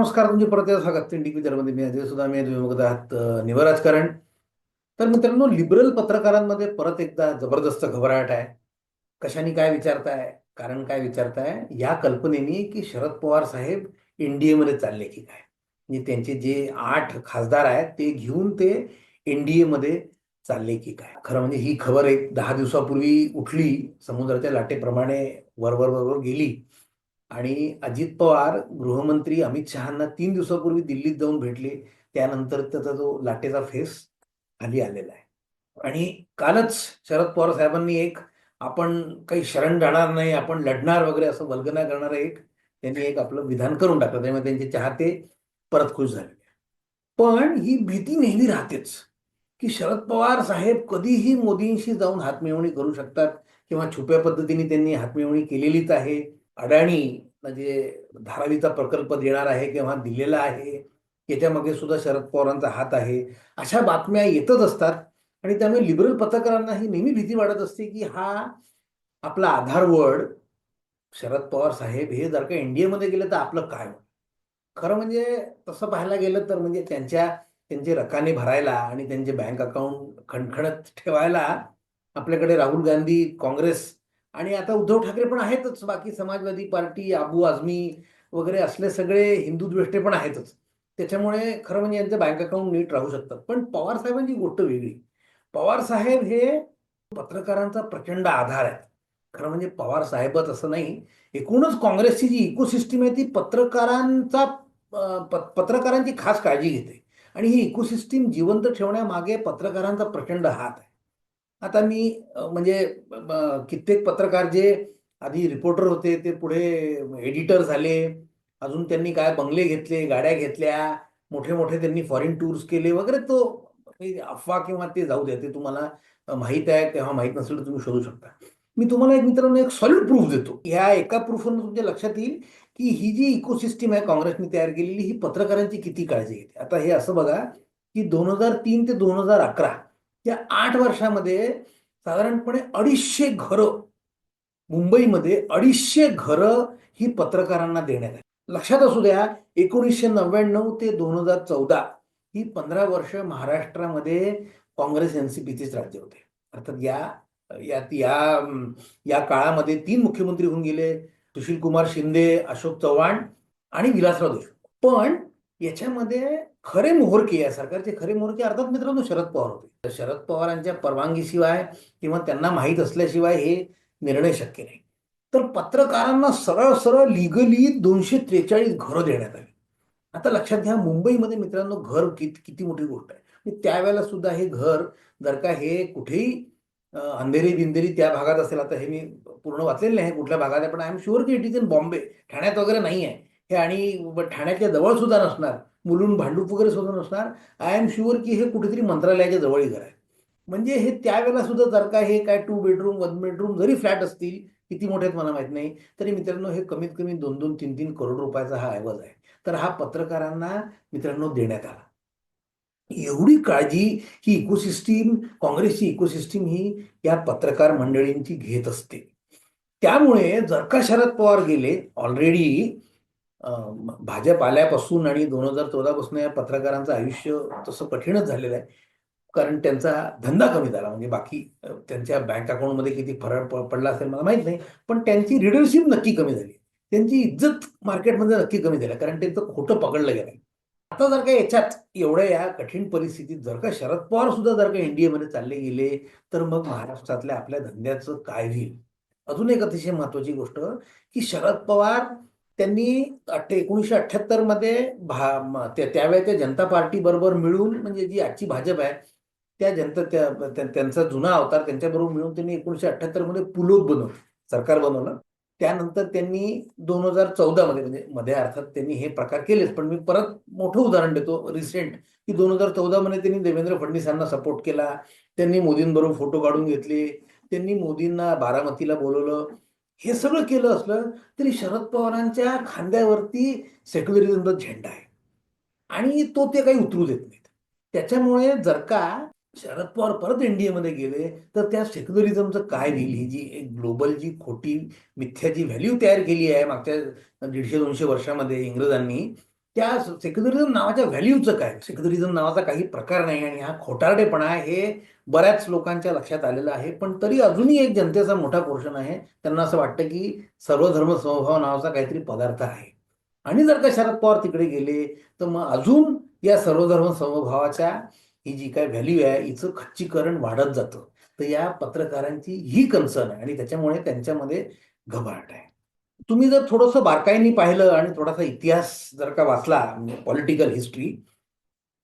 नमस्कार तुमचे परत एकदा स्वागत. टी मध्ये मी अजय सुद्धा मी तुम्ही बघत आहात निवराजकारण तर मित्रांनो लिबरल पत्रकारांमध्ये परत एकदा जबरदस्त घबराट आहे. कशाने काय विचारताय? कारण काय विचारताय? या कल्पनेनी की शरद पवार साहेब एनडीए मध्ये चालले की काय? म्हणजे त्यांचे जे आठ खासदार आहेत ते घेऊन ते एनडीए मध्ये चालले की काय? खरं म्हणजे ही खबर एक दहा दिवसापूर्वी उठली समुद्राच्या लाटेप्रमाणे वरवर वरवर गेली. आणि अजित पवार गृहमंत्री अमित शहांना तीन दिवसापूर्वी दिल्लीत जाऊन भेटले. त्यानंतर त्याचा जो लाटेचा फेस खाली आलेला आहे. आणि कालच शरद पवार साहेबांनी एक आपण काही शरण जाणार नाही आपण लढणार वगैरे असं वल्गना करणारं एक त्यांनी एक आपलं विधान करून टाकलं. त्यामुळे त्यांचे चाहते परत खुश झाले. पण ही भीती नेहमी राहतेच की शरद पवार साहेब कधीही मोदींशी जाऊन हातमिळवणी करू शकतात किंवा छुप्या पद्धतीने त्यांनी हातमिळवणी केलेलीच आहे. अडाणी म्हणजे धारावीचा प्रकल्प देणार आहे किंवा दिलेला आहे याच्यामागे सुद्धा शरद पवारांचा हात आहे अशा बातम्या येतच असतात. आणि त्यामुळे लिबरल पत्रकारांना ही नेहमी भीती वाटत असते की हा आपला आधारवड शरद पवार साहेब हे जर का एनडीएमध्ये गेले तर आपलं काय खरं म्हणजे तसं पाहायला गेलं तर म्हणजे त्यांच्या त्यांचे रकाने भरायला आणि त्यांचे बँक अकाउंट खणखणत ठेवायला आपल्याकडे राहुल गांधी काँग्रेस आणि आता उद्धव ठाकरे पण आहेतच. बाकी समाजवादी पार्टी आबू आझमी वगैरे असले सगळे हिंदू द्वेष्टे पण आहेतच. त्याच्यामुळे खरं म्हणजे यांचं बँक अकाउंट नीट राहू शकतात पण पवार साहेबांची गोष्ट वेगळी. पवार साहेब हे पत्रकारांचा प्रचंड आधार आहेत. खरं म्हणजे पवार साहेबच असं नाही. एकूणच काँग्रेसची जी इकोसिस्टीम आहे ती पत्रकारांचा प- पत्रकारांची खास काळजी घेते. आणि ही इकोसिस्टीम जिवंत ठेवण्यामागे पत्रकारांचा प्रचंड हात आहे. आता मी म्हणजे कित्येक पत्रकार जे आधी रिपोर्टर होते ते पुढे एडिटर झाले अजून त्यांनी काय बंगले घेतले गाड्या घेतल्या मोठे मोठे त्यांनी फॉरेन टूर्स केले वगैरे तो अफवा किंवा ते जाऊ द्या ते तुम्हाला माहीत आहे तेव्हा माहीत नसेल तर तुम्ही शोधू शकता. मी तुम्हाला एक मित्रांनो एक सॉलिड प्रूफ देतो. ह्या एका प्रूफवरून तुमच्या लक्षात येईल की ही जी इकोसिस्टीम आहे काँग्रेसने तयार केलेली ही पत्रकारांची किती काळजी घेते. आता हे असं बघा की दोन हजार तीन ते दोन हजार अकरा या आठ वर्षामध्ये साधारणपणे अडीचशे घरं मुंबईमध्ये अडीचशे घरं ही पत्रकारांना देण्यात आली. लक्षात असू द्या एकोणीसशे नव्याण्णव ते दोन हजार चौदा ही पंधरा वर्ष महाराष्ट्रामध्ये काँग्रेस एनसीपीचेच राज्य होते. अर्थात या यात या या काळामध्ये तीन मुख्यमंत्री होऊन गेले सुशील कुमार शिंदे अशोक चव्हाण आणि विलासराव देशमुख. पण याच्यामध्ये खरे मोहरके या सरकारचे. खरे मोहरके अर्थात मित्रांनो शरद पवार होते. शरद पवारांच्या परवानगीशिवाय किंवा त्यांना माहीत असल्याशिवाय हे निर्णय शक्य नाही. तर पत्रकारांना सरळ सरळ लिगली दोनशे त्रेचाळीस घरं देण्यात आली. आता लक्षात घ्या मुंबईमध्ये मित्रांनो घर किती किती मोठी गोष्ट आहे. त्यावेळेला सुद्धा हे घर जर का हे कुठेही अंधेरी बिंदेरी त्या भागात असेल आता हे मी पूर्ण वाचलेलं नाही कुठल्या भागात आहे पण आय एम शुअर की इट इज इन बॉम्बे ठाण्यात वगैरे नाही आहे. हे आणि ठाण्याच्या जवळ सुद्धा नसणार. मुलून भांडूप वगैरे सुद्धा नसणार. आय एम शुअर की हे कुठेतरी मंत्रालयाच्या जवळही घर आहे. म्हणजे हे त्यावेळेला सुद्धा जर का हे काय टू बेडरूम वन बेडरूम जरी फ्लॅट असतील किती मोठे आहेत मला माहीत नाही तरी मित्रांनो हे कमीत कमी दोन दोन तीन तीन करोड रुपयाचा हा ऐवज आहे. तर हा पत्रकारांना मित्रांनो देण्यात आला. एवढी काळजी ही इकोसिस्टीम काँग्रेसची इकोसिस्टीम ही या पत्रकार मंडळींची घेत असते. त्यामुळे जर का शरद पवार गेले ऑलरेडी भाजप आल्यापासून आणि दोन हजार चौदा पासून या पत्रकारांचं आयुष्य तसं कठीणच झालेलं आहे. कारण त्यांचा धंदा कमी झाला. म्हणजे बाकी त्यांच्या बँक अकाउंटमध्ये किती फरक पडला असेल मला माहीत नाही. पण त्यांची रिडरशिप नक्की कमी झाली. त्यांची इज्जत मार्केटमध्ये नक्की कमी झाली. कारण त्यांचं खोटं पकडलं गेलं आता जर का याच्यात एवढ्या या कठीण परिस्थितीत जर का शरद पवार सुद्धा जर का एनडीएमध्ये चालले गेले तर मग महाराष्ट्रातल्या आपल्या धंद्याचं काय होईल? अजून एक अतिशय महत्वाची गोष्ट की शरद पवार त्यांनी एकोणीसशे अठ्ठ्याहत्तरमध्ये भा त्या- त्यावेळेच्या जनता पार्टी बरोबर मिळून म्हणजे जी आजची भाजप आहे त्या जनता त्या त्यांचा जुना अवतार त्यांच्याबरोबर मिळून त्यांनी एकोणीसशे अठ्ठ्याहत्तरमध्ये पुलोत बनवलं सरकार बनवलं. त्यानंतर त्यांनी दोन हजार चौदा मध्ये म्हणजे मध्ये अर्थात त्यांनी हे प्रकार केलेच पण मी परत मोठं उदाहरण देतो. रिसेंट की दोन हजार चौदा मध्ये त्यांनी देवेंद्र फडणवीसांना सपोर्ट केला. त्यांनी मोदींबरोबर फोटो काढून घेतले. त्यांनी मोदींना बारामतीला बोलवलं. हे सगळं केलं असलं तरी शरद पवारांच्या खांद्यावरती सेक्युलरिझमचा झेंडा आहे. आणि तो ते काही उतरू देत नाहीत. त्याच्यामुळे जर का शरद पवार परत एनडीएमध्ये गेले तर त्या सेक्युलरिझमचं काय होईल? ही जी एक ग्लोबल जी खोटी मिथ्या जी व्हॅल्यू तयार केली आहे मागच्या दीडशे दोनशे वर्षामध्ये इंग्रजांनी त्या सेक्युलरिझम नावाच्या व्हॅल्यूचं काय? सेक्युलरिझम नावाचा काही प्रकार नाही आणि हा खोटारडेपणा हे बऱ्याच लोकांच्या लक्षात आलेलं आहे. पण तरी अजूनही एक जनतेचा मोठा पोर्शन आहे. त्यांना असं वाटतं की सर्वधर्म समभाव नावाचा काहीतरी पदार्थ आहे. आणि जर का शरद पवार तिकडे गेले तर मग अजून या सर्वधर्म समभावाच्या ही जी काय व्हॅल्यू आहे हिचं खच्चीकरण वाढत जातं. तर या पत्रकारांची ही कन्सर्न आहे आणि त्याच्यामुळे त्यांच्यामध्ये घबराट आहे. तुम्ही जर थोडंसं बारकाईने पाहिलं आणि थोडासा इतिहास जर का वाचला म्हणजे पॉलिटिकल हिस्ट्री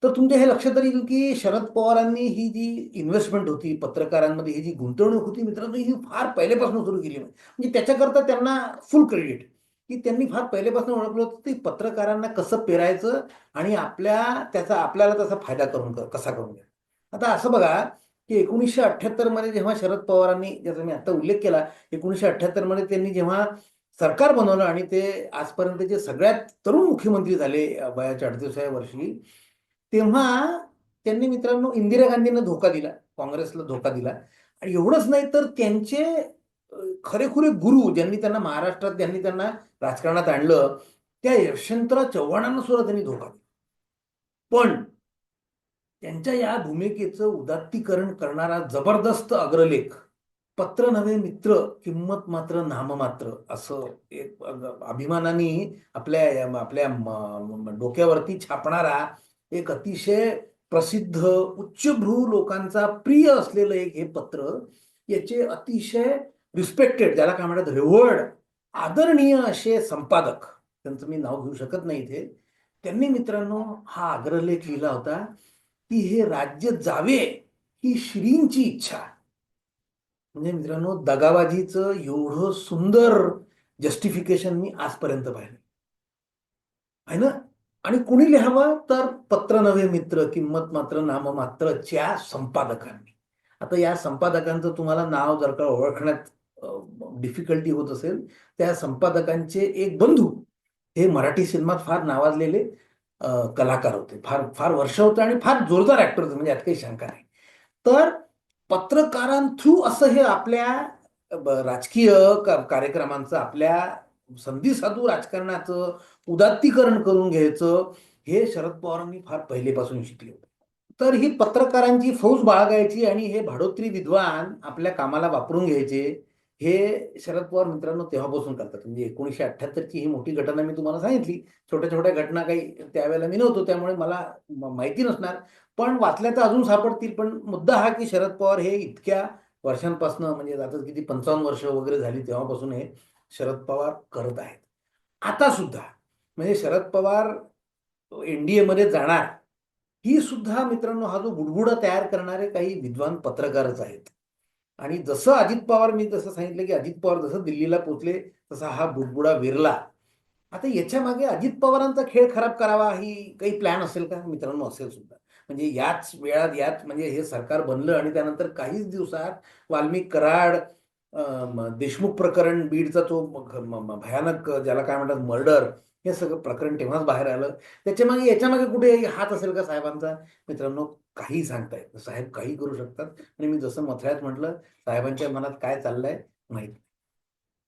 तर तुमच्या हे लक्षात येईल की शरद पवारांनी ही जी इन्व्हेस्टमेंट होती पत्रकारांमध्ये ही जी गुंतवणूक होती मित्रांनो ही फार पहिल्यापासून सुरू केली म्हणजे त्याच्याकरता त्यांना फुल क्रेडिट की त्यांनी फार पहिल्यापासून ओळखलं होतं ते पत्रकारांना कसं पेरायचं आणि आपल्या त्याचा आपल्याला त्याचा फायदा करून कसा करून घ्या आता असं बघा की एकोणीसशे अठ्ठ्याहत्तरमध्ये जेव्हा शरद पवारांनी ज्याचा मी आता उल्लेख केला एकोणीसशे अठ्ठ्याहत्तरमध्ये त्यांनी जेव्हा सरकार बनवलं आणि ते आजपर्यंतचे सगळ्यात तरुण मुख्यमंत्री झाले वयाच्या अडतीसाव्या वर्षी तेव्हा त्यांनी मित्रांनो इंदिरा गांधींना धोका दिला काँग्रेसला धोका दिला. आणि एवढंच नाही तर त्यांचे खरेखुरे गुरु ज्यांनी त्यांना महाराष्ट्रात ज्यांनी त्यांना राजकारणात आणलं त्या यशवंतराव चव्हाणांना सुद्धा त्यांनी धोका दिला. पण त्यांच्या या भूमिकेचं उदात्तीकरण करणारा जबरदस्त अग्रलेख पत्र नव्हे मित्र किंमत मात्र नाममात्र असं एक अभिमानाने आपल्या आपल्या डोक्यावरती छापणारा एक अतिशय प्रसिद्ध उच्चभ्रू लोकांचा प्रिय असलेलं एक हे पत्र याचे अतिशय रिस्पेक्टेड ज्याला काय म्हणतात रेवर्ड आदरणीय असे संपादक त्यांचं मी नाव घेऊ शकत नाही इथे त्यांनी मित्रांनो हा अग्रलेख लिहिला होता की हे राज्य जावे ही श्रींची इच्छा. म्हणजे मित्रांनो दगाबाजीचं एवढं सुंदर जस्टिफिकेशन मी आजपर्यंत पाहिलं आहे ना? आणि कुणी लिहावं? तर पत्र नव्हे मित्र किंमत मात्र नाम मात्रच्या संपादकांनी. आता या संपादकांचं तुम्हाला नाव जर का ओळखण्यात डिफिकल्टी होत असेल त्या संपादकांचे एक बंधू हे मराठी सिनेमात फार नावाजलेले कलाकार होते. फार फार वर्ष होते आणि फार जोरदार ऍक्टर होते म्हणजे यात काही शंका नाही. तर पत्रकारांथ्रू असं हे आपल्या राजकीय कार्यक्रमांचं आपल्या संधी साधू राजकारणाचं उदात्तीकरण करून घ्यायचं हे शरद पवारांनी फार पहिलेपासून शिकले होते. तर ही पत्रकारांची फौज बाळगायची आणि हे भाडोत्री विद्वान आपल्या कामाला वापरून घ्यायचे हे शरद पवार मित्रांनो तेव्हापासून करतात. म्हणजे एकोणीशे अठ्ठ्याहत्तरची ही मोठी घटना मी तुम्हाला सांगितली. छोट्या छोट्या घटना काही त्यावेळेला मी नव्हतो त्यामुळे मला माहिती नसणार. पण वाचल्या तर अजून सापडतील. पण मुद्दा हा की शरद पवार हे इतक्या वर्षांपासून म्हणजे आता किती पंचावन्न वर्ष वगैरे झाली तेव्हापासून हे शरद पवार करत आहेत. आता सुद्धा म्हणजे शरद पवार एनडीएमध्ये जाणार ही सुद्धा मित्रांनो हा जो बुडबुडा तयार करणारे काही विद्वान पत्रकारच आहेत. आणि जसं अजित पवार मी जसं सांगितलं की अजित पवार जसं दिल्लीला पोचले तसा हा बुडबुडा विरला. आता याच्या मागे अजित पवारांचा खेळ खराब करावा ही काही प्लॅन असेल का? मित्रांनो असेल सुद्धा. म्हणजे याच वेळात याच म्हणजे हे सरकार बनलं आणि त्यानंतर काहीच दिवसात वाल्मिक कराड देशमुख प्रकरण बीडचा तो भयानक ज्याला काय म्हणतात मर्डर हे सगळं प्रकरण तेव्हाच बाहेर आलं. त्याच्यामागे याच्या मागे कुठे हात असेल का साहेबांचा? मित्रांनो काही सांगता येत साहेब काही करू शकतात. आणि मी जसं मथळ्यात म्हटलं साहेबांच्या मनात काय चाललंय माहीत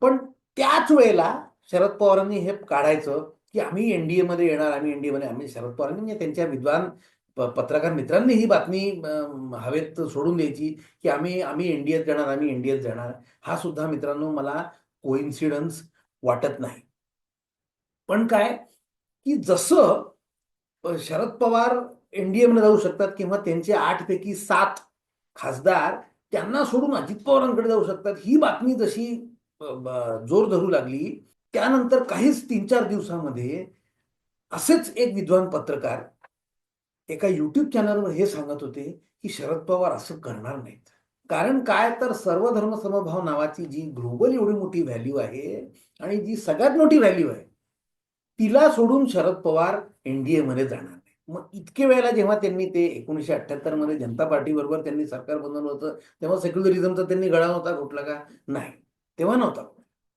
पण त्याच वेळेला शरद पवारांनी हे काढायचं की आम्ही एनडीए मध्ये येणार आम्ही एनडीए मध्ये आम्ही शरद पवारांनी म्हणजे त्यांच्या विद्वान पत्रकार मित्रांनी ही बातमी हवेत सोडून द्यायची की आम्ही आम्ही एनडीएत जाणार आम्ही एनडीएत जाणार. हा सुद्धा मित्रांनो मला कोइन्सिडन्स वाटत नाही. पण काय? की जसं शरद पवार एनडीएमध्ये जाऊ शकतात किंवा त्यांचे आठ पैकी सात खासदार त्यांना सोडून अजित पवारांकडे जाऊ शकतात. ही बातमी जशी जोर धरू लागली त्यानंतर काहीच तीन चार दिवसामध्ये असेच एक विद्वान पत्रकार एका युट्यूब चॅनलवर हे सांगत होते की शरद पवार असं करणार नाहीत. कारण काय तर सर्वधर्म समभाव नावाची जी ग्लोबल एवढी मोठी व्हॅल्यू आहे आणि जी सगळ्यात मोठी व्हॅल्यू आहे तिला सोडून शरद पवार एनडीए मध्ये जाणार. मग इतके वेळेला जेव्हा त्यांनी ते एकोणीशे अठ्ठ्याहत्तरमध्ये जनता पार्टी बरोबर त्यांनी सरकार बनवलं होतं तेव्हा सेक्युलरिझमचा त्यांनी गळा नव्हता घोटला का? नाही. तेव्हा नव्हता.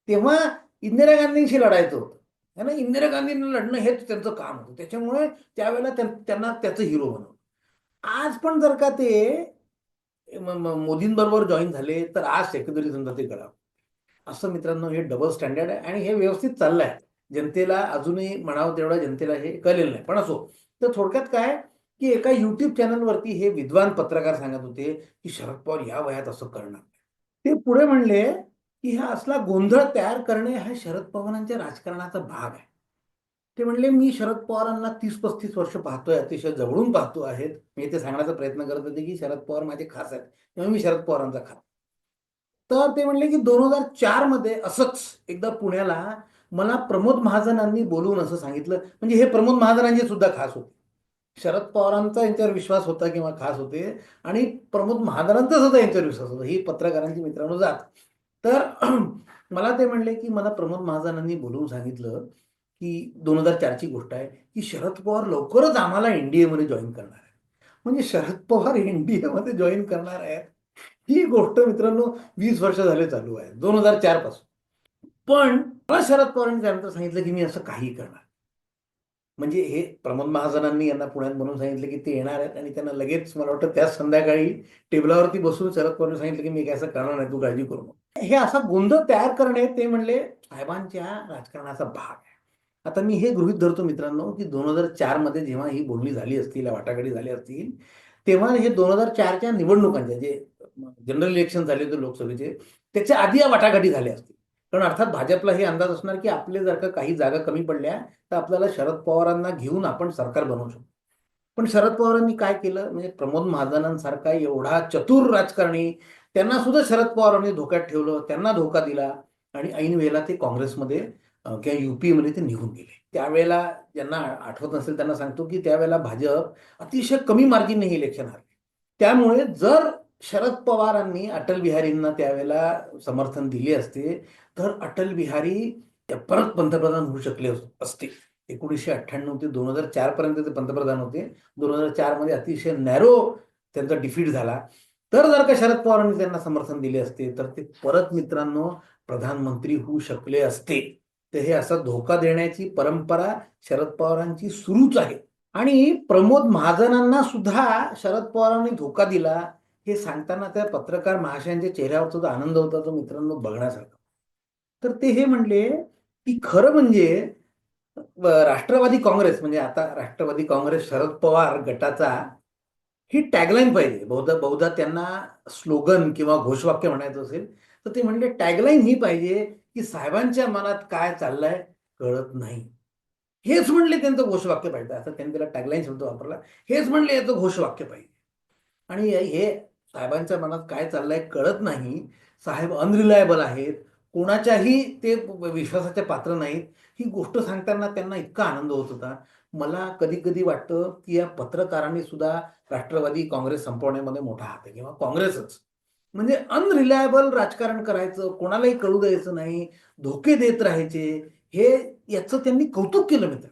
तेव्हा इंदिरा गांधींशी लढायचं होतं. ना इंदिरा गांधींना लढणं हेच त्यांचं काम होतं. त्याच्यामुळे त्यावेळेला त्यांना त्याचं हिरो बनवलं. आज पण जर का ते मोदींबरोबर जॉईन झाले तर आज सेक्युलरिझमचा ते गळा. असं मित्रांनो हे डबल स्टँडर्ड आहे आणि हे व्यवस्थित चाललंय. जनतेला अजूनही म्हणावं तेवढं जनतेला हे कळलेलं नाही. पण असो तर थोडक्यात काय की एका युट्यूब चॅनलवरती हे विद्वान पत्रकार सांगत होते की शरद पवार या वयात असं करणार ते पुढे म्हणले की हा असला गोंधळ तयार करणे हा शरद पवारांच्या राजकारणाचा भाग आहे. ते म्हणले मी शरद पवारांना तीस पस्तीस वर्ष पाहतोय अतिशय जवळून पाहतो आहेत. मी ते सांगण्याचा प्रयत्न करत होते की शरद पवार माझे खास आहेत तेव्हा मी शरद पवारांचा खास. तर ते म्हणले की दोन हजार चारमध्ये असंच एकदा पुण्याला मला प्रमोद महाजनांनी बोलून असं सांगितलं. म्हणजे हे प्रमोद महाजनांचे सुद्धा खास होते. शरद पवारांचा यांच्यावर विश्वास होता किंवा खास होते आणि प्रमोद महाजनांचा सुद्धा यांच्यावर विश्वास होता. ही पत्रकारांची मित्रांनो जात. तर मला ते म्हणले की मला प्रमोद महाजनांनी बोलून सांगितलं की दोन हजार चारची गोष्ट आहे की शरद पवार लवकरच आम्हाला एनडीए मध्ये जॉईन करणार आहे म्हणजे शरद पवार एनडीएमध्ये जॉईन करणार आहेत. ही गोष्ट मित्रांनो वीस वर्ष झाले चालू आहे. दोन हजार चारपासून. पण मला शरद पवारांनी त्यानंतर सांगितलं की मी असं काही करणार. म्हणजे हे प्रमोद महाजनांनी यांना पुण्यात म्हणून सांगितलं की ते येणार आहेत आणि त्यांना लगेच मला वाटतं त्याच संध्याकाळी टेबलावरती बसून शरद पवारांनी सांगितलं की मी काय असं करणार नाही तू काळजी करू नको. हे असा गोंधळ तयार करणे ते म्हणले साहेबांच्या राजकारणाचा भाग आहे. आता मी हे गृहित धरतो मित्रांनो की दोन हजार चारमध्ये जेव्हा ही बोलणी झाली असतील वाटाघाटी झाली असतील तेव्हा हे दोन हजार चारच्या निवडणुकांच्या जे जनरल इलेक्शन झाले होते लोकसभेचे त्याच्या आधी या वाटाघाटी झाल्या असतील. कारण अर्थात भाजपला हे अंदाज असणार की आपले जर का काही जागा कमी पडल्या तर आपल्याला शरद पवारांना घेऊन आपण सरकार बनवू शकतो. पण शरद पवारांनी काय केलं? म्हणजे प्रमोद महाजनांसारखा एवढा चतुर राजकारणी त्यांना सुद्धा शरद पवारांनी धोक्यात ठेवलं त्यांना धोका दिला आणि ऐन वेळेला ते काँग्रेसमध्ये किंवा युपी मध्ये ते निघून गेले. त्यावेळेला ज्यांना आठवत नसेल त्यांना सांगतो की त्यावेळेला भाजप अतिशय कमी मार्जिनने हे इलेक्शन हरले. त्यामुळे जर शरद पवारांनी अटल बिहारींना त्यावेळेला समर्थन दिले असते तर अटल बिहारी परत पंतप्रधान होऊ शकले अस- असते. एकोणीसशे अठ्ठ्याण्णव ते दोन हजार चार पर्यंत ते पंतप्रधान होते. दोन हजार चारमध्ये अतिशय नॅरो त्यांचा डिफीट झाला. तर जर का शरद पवारांनी त्यांना समर्थन दिले असते तर ते परत मित्रांनो प्रधानमंत्री होऊ शकले असते. तर हे असा धोका देण्याची परंपरा शरद पवारांची सुरूच आहे. आणि प्रमोद महाजनांना सुद्धा शरद पवारांनी धोका दिला. हे सांगताना त्या पत्रकार महाशयांच्या चेहऱ्यावरचा जो आनंद होता तो मित्रांनो बघण्यासारखा. तर ते हे म्हणले की खरं म्हणजे राष्ट्रवादी काँग्रेस म्हणजे आता राष्ट्रवादी काँग्रेस शरद पवार गटाचा ही टॅगलाईन पाहिजे. बहुधा बहुधा त्यांना स्लोगन किंवा घोषवाक्य म्हणायचं असेल तर ते म्हणले टॅगलाईन ही पाहिजे की साहेबांच्या मनात काय चाललंय कळत नाही. हेच म्हणले त्यांचं घोषवाक्य पाहिजे. असं त्यांनी त्याला टॅगलाईन शब्द वापरला. हेच म्हणले याचं घोषवाक्य पाहिजे. आणि हे साहेबांच्या मनात काय चाललंय कळत नाही. साहेब अनरिलायबल आहेत. कोणाच्याही ते विश्वासाचे पात्र नाहीत. ही गोष्ट सांगताना त्यांना इतका आनंद होत होता. मला कधी कधी वाटतं की या पत्रकारांनी सुद्धा राष्ट्रवादी काँग्रेस संपवण्यामध्ये मोठा हात आहे किंवा काँग्रेसच. म्हणजे अनरिलायबल राजकारण करायचं कोणालाही कळू द्यायचं नाही धोके देत राहायचे हे याचं त्यांनी कौतुक केलं मित्र.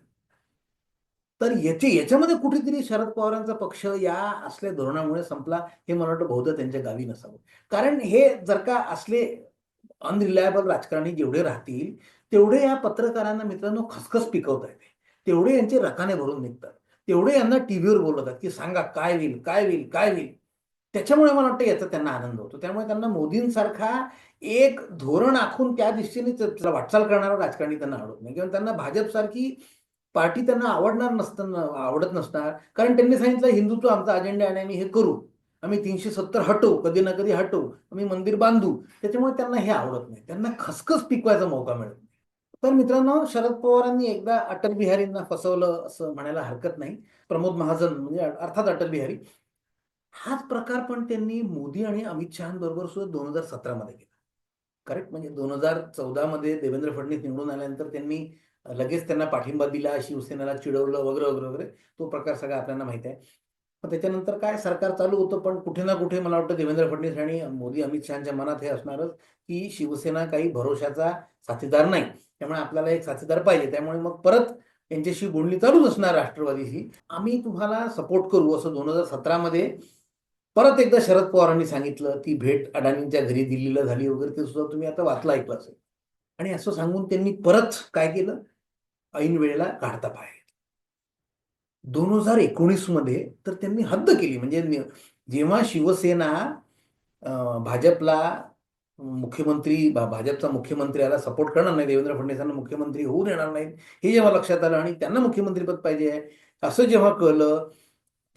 तर याचे याच्यामध्ये कुठेतरी शरद पवारांचा पक्ष या असल्या धोरणामुळे संपला हे मला वाटतं बहुधा त्यांच्या गावी नसावं. कारण हे जर का असले अनरिलायबल राजकारणी जेवढे राहतील तेवढे या पत्रकारांना मित्रांनो खसखस पिकवता येते. तेवढे यांचे रकाने भरून निघतात. तेवढे यांना टीव्हीवर बोलवतात की सांगा काय होईल काय होईल काय होईल. त्याच्यामुळे मला वाटतं याचा त्यांना आनंद होतो. त्यामुळे त्यांना मोदींसारखा एक धोरण आखून त्या दिशेने वाटचाल करणारा राजकारणी त्यांना आवडत नाही. किंवा त्यांना भाजपसारखी पार्टी त्यांना आवडणार नसताना आवडत नसणार. कारण त्यांनी सांगितलं हिंदुत्व आमचा अजेंडा आणि आम्ही हे करू. आम्ही तीनशे सत्तर हटवू कधी ना कधी हटवू आम्ही मंदिर बांधू त्याच्यामुळे त्यांना हे आवडत नाही. त्यांना खसखस पिकवायचा मौका मिळत नाही. तर मित्रांनो शरद पवारांनी एकदा अटल बिहारींना फसवलं असं म्हणायला हरकत नाही. प्रमोद महाजन म्हणजे अर्थात अटल बिहारी. हाच प्रकार पण त्यांनी मोदी आणि अमित शहाबरोबर सुद्धा दोन हजार सतरामध्ये केला. करेक्ट म्हणजे दोन हजार चौदामध्ये देवेंद्र फडणवीस निवडून आल्यानंतर त्यांनी लगेच त्यांना पाठिंबा दिला शिवसेनेला चिडवलं वगैरे वगैरे वगैरे. तो प्रकार सगळा आपल्याला माहिती आहे. त्याच्यानंतर काय? सरकार चालू होतं पण कुठे ना कुठे मला वाटतं देवेंद्र फडणवीस आणि मोदी अमित शहाच्या मनात हे असणारच की शिवसेना काही भरोशाचा साथीदार नाही. त्यामुळे आपल्याला एक साथीदार पाहिजे. त्यामुळे मग परत यांच्याशी बोलणी चालूच असणार राष्ट्रवादीशी. आम्ही तुम्हाला सपोर्ट करू असं दोन हजार सतरामध्ये परत एकदा शरद पवारांनी सांगितलं ती भेट अडाणींच्या घरी दिल्लीला झाली वगैरे ते सुद्धा तुम्ही आता वाचलं ऐकलं असेल आणि असं सांगून त्यांनी परत काय केलं? ऐन वेळेला काढता पाहिजे दोन हजार एकोणीसमध्ये तर त्यांनी हद्द केली. म्हणजे जेव्हा शिवसेना भाजपला मुख्यमंत्री भा- भाजपचा मुख्यमंत्री याला सपोर्ट करणार नाही देवेंद्र फडणवीसांना मुख्यमंत्री होऊ देणार नाहीत हे जेव्हा लक्षात आलं आणि त्यांना मुख्यमंत्रीपद पाहिजे आहे असं जेव्हा कळलं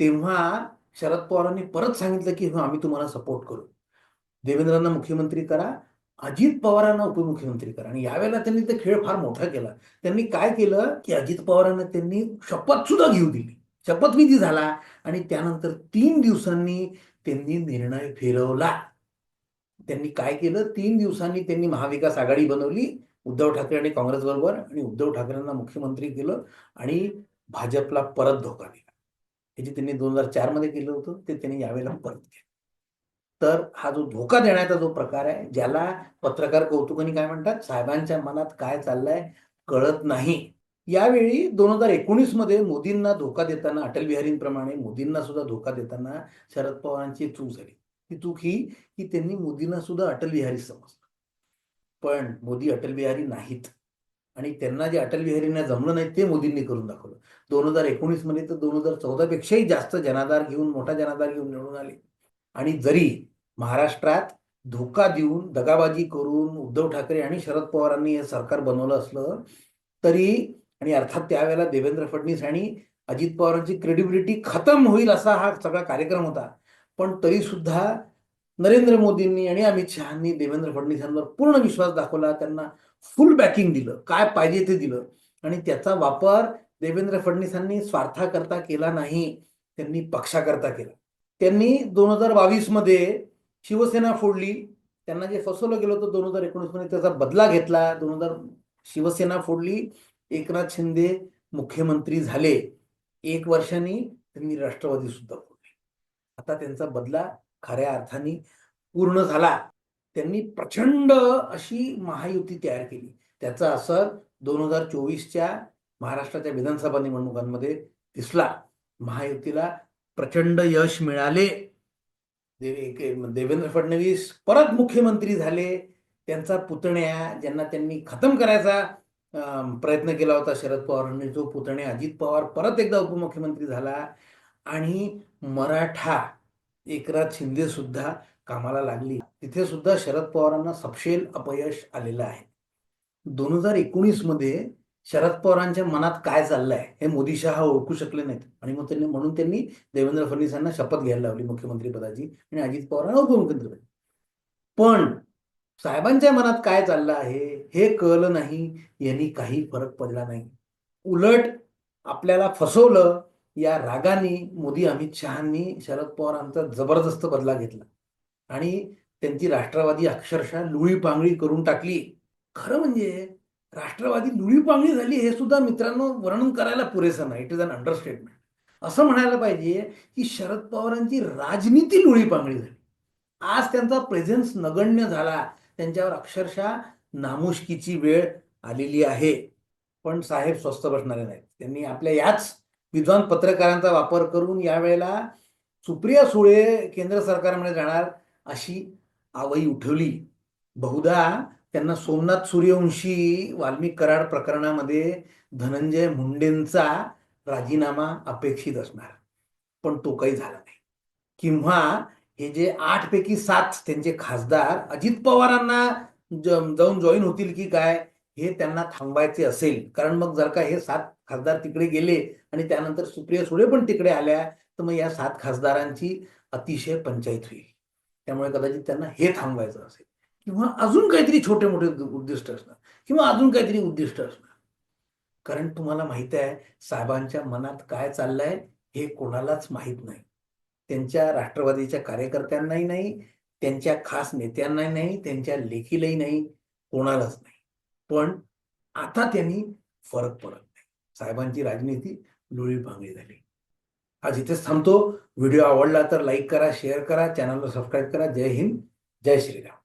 तेव्हा शरद पवारांनी परत सांगितलं की हो आम्ही तुम्हाला सपोर्ट करू. देवेंद्रांना मुख्यमंत्री करा अजित पवारांना उपमुख्यमंत्री करा. आणि यावेळेला त्यांनी ते खेळ फार मोठा केला. त्यांनी काय केलं की अजित पवारांना त्यांनी शपथ सुद्धा घेऊ दिली. शपथविधी झाला आणि त्यानंतर तीन दिवसांनी त्यांनी निर्णय फिरवला. त्यांनी काय केलं? तीन दिवसांनी त्यांनी महाविकास आघाडी बनवली उद्धव ठाकरे आणि काँग्रेस बरोबर आणि उद्धव ठाकरेंना मुख्यमंत्री केलं आणि भाजपला परत धोका दिला. हे जे त्यांनी दोन हजार चारमध्ये केलं होतं ते त्यांनी यावेळेला परत केलं. तर हा जो धोका देण्याचा जो प्रकार आहे ज्याला पत्रकार कौतुकाने काय म्हणतात साहेबांच्या मनात काय चाललंय कळत नाही. यावेळी दोन हजार एकोणीसमध्ये मोदींना धोका देताना अटल बिहारींप्रमाणे मोदींना सुद्धा धोका देताना शरद पवारांची चूक झाली. ती चूक ही की त्यांनी मोदींना सुद्धा अटल बिहारी समजलं. पण मोदी अटल बिहारी नाहीत. आणि त्यांना जे अटल बिहारींना जमलं नाही ते मोदींनी करून दाखवलं. दोन हजार एकोणीसमध्ये तर दोन हजार चौदा पेक्षाही जास्त जनाधार घेऊन मोठा जनाधार घेऊन निवडून आले. आणि जरी महाराष्ट्रात धोका देऊन दगाबाजी करून उद्धव ठाकरे आणि शरद पवारांनी हे सरकार बनवलं असलं तरी आणि अर्थात त्यावेळेला देवेंद्र फडणवीस आणि अजित पवारांची क्रेडिबिलिटी खतम होईल असा हा सगळा कार्यक्रम होता. पण तरी सुद्धा नरेंद्र मोदींनी आणि अमित शहानी देवेंद्र फडणवीसांवर पूर्ण विश्वास दाखवला त्यांना फुल बॅकिंग दिलं. काय पाहिजे ते दिलं. आणि त्याचा वापर देवेंद्र फडणवीसांनी स्वार्थाकरता केला नाही त्यांनी पक्षाकरता केला. त्यांनी दोन हजार बावीसमध्ये शिवसेना फोडली. त्यांना जे फसवलं गेलं होतं दोन हजार एकोणीसमध्ये त्याचा बदला घेतला. दोन हजार शिवसेना फोडली. एकनाथ शिंदे मुख्यमंत्री झाले. एक वर्षांनी त्यांनी राष्ट्रवादी सुद्धा फोडली. आता त्यांचा बदला खऱ्या अर्थाने पूर्ण झाला. त्यांनी प्रचंड अशी महायुती तयार केली. त्याचा असर दोन हजार चोवीसच्या महाराष्ट्राच्या विधानसभा निवडणुकांमध्ये दिसला. महायुतीला प्रचंड यश मिळाले. देवेंद्र फडणवीस परत मुख्यमंत्री झाले. त्यांचा पुतण्या ज्यांना त्यांनी खतम करायचा प्रयत्न केला होता शरद पवारांनी जो पुतण्या अजित पवार परत एकदा उपमुख्यमंत्री झाला. आणि मराठा एकनाथ शिंदे सुद्धा कामाला लागली. तिथे सुद्धा शरद पवारांना सपशेल अपयश आलेलं आहे. दोन हजार एकोणीसमध्ये शरद पवारांच्या मनात काय चाललंय हे मोदी शहा ओळखू शकले नाहीत. आणि मग त्यांनी म्हणून त्यांनी देवेंद्र फडणवीसांना शपथ घ्यायला लावली मुख्यमंत्री पदाची आणि अजित पवारांना उपमुख्यमंत्री पण साहेबांच्या मनात काय चाललं आहे? हे कळलं नाही. यांनी काही फरक पडला नाही. उलट आपल्याला फसवलं. या रागाने मोदी अमित शहानी शरद पवारांचा जबरदस्त बदला घेतला. आणि त्यांची राष्ट्रवादी अक्षरशः लुळी पांगळी करून टाकली. खरं म्हणजे राष्ट्रवादी लुळीपांगळी झाली हे सुद्धा मित्रांनो वर्णन करायला पुरेसं नाही. इट इज अन अंडरस्टेटमेंट असं म्हणायला पाहिजे की शरद पवारांची राजनीती लुळीपांगळी झाली. आज त्यांचा प्रेझेन्स नगण्य झाला. त्यांच्यावर अक्षरशः नामुष्कीची वेळ आलेली आहे. पण साहेब स्वस्त बसणारे नाहीत. त्यांनी आपल्या याच विद्वान पत्रकारांचा वापर करून यावेळेला सुप्रिया सुळे केंद्र सरकारमध्ये जाणार अशी आवई उठवली. बहुधा त्यांना सोमनाथ सूर्यवंशी वाल्मिक कराड प्रकरणामध्ये धनंजय मुंडेंचा राजीनामा अपेक्षित असणार. पण तो काही झाला नाही. किंवा हे जे आठ पैकी सात त्यांचे खासदार अजित पवारांना जाऊन जॉईन होतील की काय हे त्यांना थांबायचे असेल. कारण मग जर का हे सात खासदार तिकडे गेले आणि त्यानंतर सुप्रिया सुळे पण तिकडे आल्या तर मग या सात खासदारांची अतिशय पंचायत होईल. त्यामुळे कदाचित त्यांना हे थांबवायचं असेल. किंवा अजून काहीतरी छोटे मोठे उद्दिष्ट असणार किंवा अजून काहीतरी उद्दिष्ट असणार. कारण तुम्हाला माहीत आहे साहेबांच्या मनात काय चाललंय हे कोणालाच माहीत नाही. त्यांच्या राष्ट्रवादीच्या कार्यकर्त्यांनाही नाही त्यांच्या खास नेत्यांनाही नाही त्यांच्या लेखीलाही नाही कोणालाच नाही. पण आता त्यांनी फरक पडत नाही. साहेबांची राजनीती लुळी पांगळी झाली. आज इथेच थांबतो. व्हिडिओ आवडला तर लाईक करा शेअर करा चॅनलला सबस्क्राईब करा. जय हिंद जय श्रीराम.